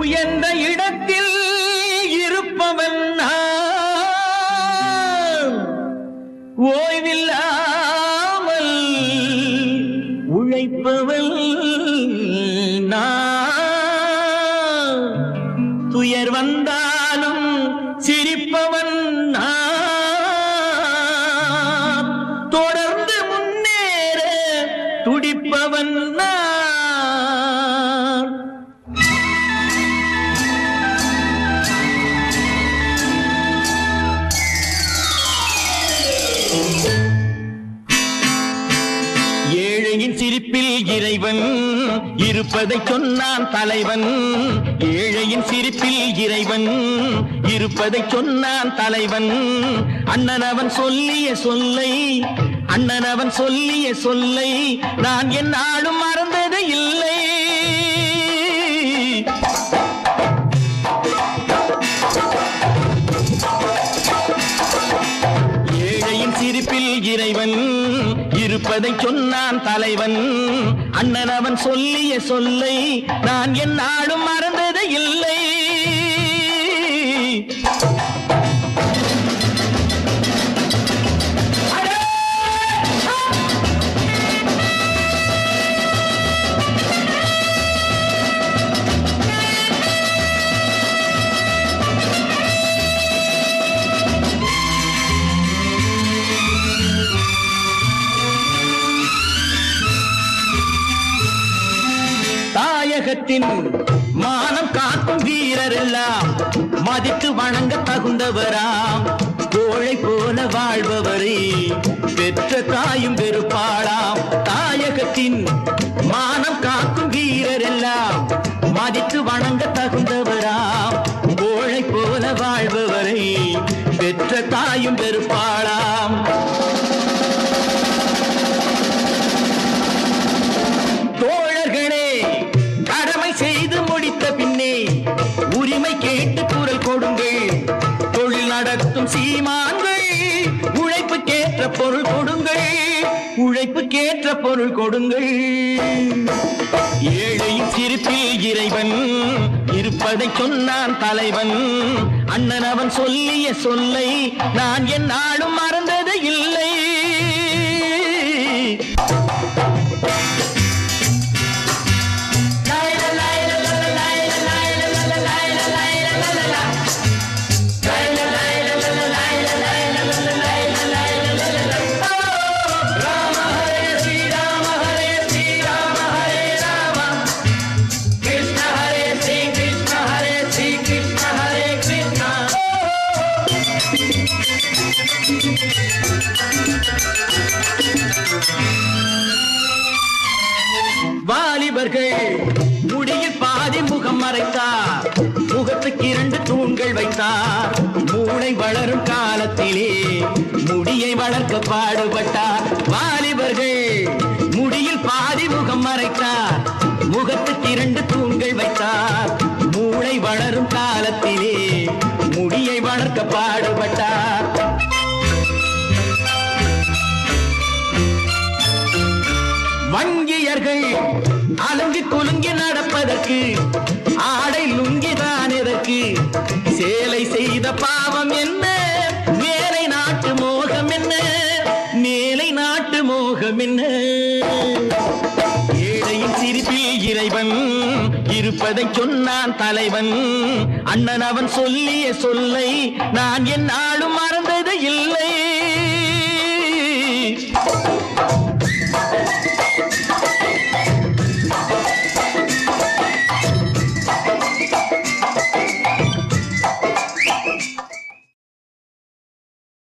உயர்ந்த இடத்தில் இருப்பவன் நான். ஓய்வில்லாமல் உழைப்பவள் நான் துயர் வந்தாலும் சிரிப்பவன் நான் தொடர்ந்து முன்னேற துடிப்பவன் ஏழையின் சிரிப்பில் இறைவன் இருப்பதை சொன்னான் தலைவன். ஏழையின் சிரிப்பில் இறைவன் இருப்பதை சொன்னான் தலைவன். அண்ணன் அவன் சொல்லிய சொல்லை அண்ணன் அவன் சொல்லிய சொல்லை நான் என் ஆளும் மறந்தது இல்லை. ஏழையின் சிரிப்பில் இறைவன் இருப்பதை சொன்னான் தலைவன். அண்ணன் அவன் சொல்லிய சொல்லை நான் என் நாடும் மறந்தது இல்லை. தாயகத்தின் மானம் காக்கும் வீரர் எல்லாம் மதித்து வணங்க தகுந்தவராம். கோழை போல வாழ்பவரே. பெற்ற தாயும் வெறுப்பாளாம். தாயகத்தின் மானம் காக்கும் வீரர் எல்லாம் மதித்து வணங்க தகுந்தவராம். கோழை போல வாழ்பவரை. பெற்ற தாயும் வெறுப்பாளாம். தொழில் நடத்தும் சீமான்கள் உழைப்புக்கேற்ற பொருள் கொடுங்கள் உழைப்புக்கேற்ற பொருள் கொடுங்கள். ஏழையின் சிரிப்பில் இறைவன் இருப்பதை சொன்னான் தலைவன். அண்ணன் அவன் சொல்லிய சொல்லை நான் என் மறந்தது வாலிபர்கள் முடியில் பாதி முகம் மறைத்தார். முகத்துக்கு இரண்டு தூண்கள் வைத்தார். மூளை வளரும் காலத்திலே முடியை வளர்க்க பாடுபட்டார். வாலிபர்கள் முடியில் பாதி முகம் மறைத்தார். முகத்துக்கு இரண்டு தூண்கள் வைத்தார். மூளை வளரும் காலத்திலே முடியை வளர்க்க பாடுபட்டார். வங்கியர்கள் அலங்கி குலுங்கி நடப்பதற்கு ஆடை லுங்கிதான் எதற்கு? சேலை செய்த பாவம் என்ன? மேலை நாட்டு மோகம் என்ன? மேலை நாட்டு மோகம் என்ன? ஏழையின் சிரிப்பில் இறைவன் இருப்பதை சொன்னான் தலைவன். அண்ணன் அவன் சொல்லிய சொல்லை நான் என்